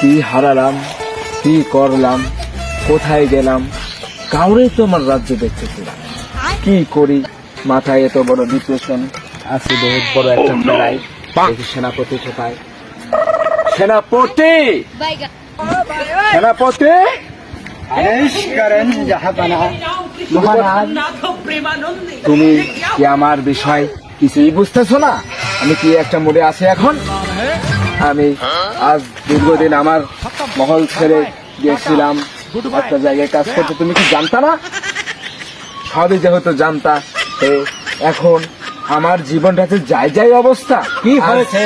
কি হারালাম কি করলাম কোথায় গেলাম কাউরে তো আমার রাজ্য দেখতেছি কি করি? মাথায় এত বড় ডিপ্রেশন আছে বহুত বড় একটা লড়াই দেখি সেনাপতি কোথায়। সেনাপতি! সেনাপতি! তুমি কি আমার বিষয় কিছুই বুঝতেছো না? আমি কি একটা মুডে আছি এখন? আমি আজ দীর্ঘদিন আমার মহল ছেড়ে গিয়েছিলাম। একটা জায়গায় কাজ করতে। তুমি কি জানতা না? সবই যেহেতু জানতা এখন আমার জীবনটা জীবনটাতে যাই যাই অবস্থা। কি হয়েছে?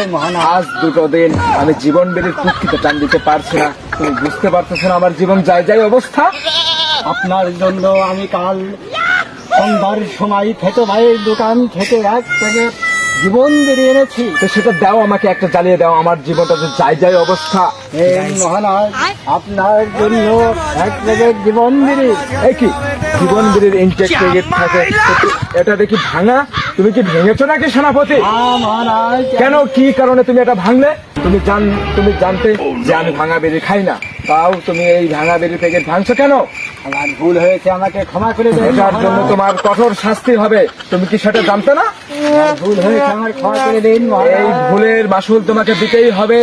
আজ দুটো দিন আমি জীবন বেরিয়ে কুক্ষিতে টান দিতে পারছি না। তুমি বুঝতে পারতেছো না আমার জীবন যাই যাই অবস্থা? আপনার জন্য আমি কাল সন্ধ্যার সময় খেতে ভাইয়ের দোকান থেকে এক প্যাকেট জীবন বেরিয়ে এনেছি। তো সেটা দাও আমাকে একটা জ্বালিয়ে দাও আমার জীবনটা যে যাই যাই অবস্থা। আপনার জন্য এক প্যাকেট জীবন বেরিয়ে এই কি? জীবন বীরের ইনটেক থাকে। এটা দেখি ভাঙা? তুমি কি ভেঙেছো নাকি সেনাপতি? কেন কি কারণে তুমি এটা ভাঙলে? তুমি জান তুমি জানতে যে আমি ভাঙা বেরি খাই না। তাও তুমি এই ভাঙা বেরি প্যাকেট ভাঙছো কেন? আমার ভুল হয়েছে আমাকে ক্ষমা করে দেবে এটার জন্য তোমার কঠোর শাস্তি হবে। তুমি কি সেটা জানতে না? ভুল হয়েছে আমার ক্ষমা করে দিন এই ভুলের মাসুল তোমাকে দিতেই হবে।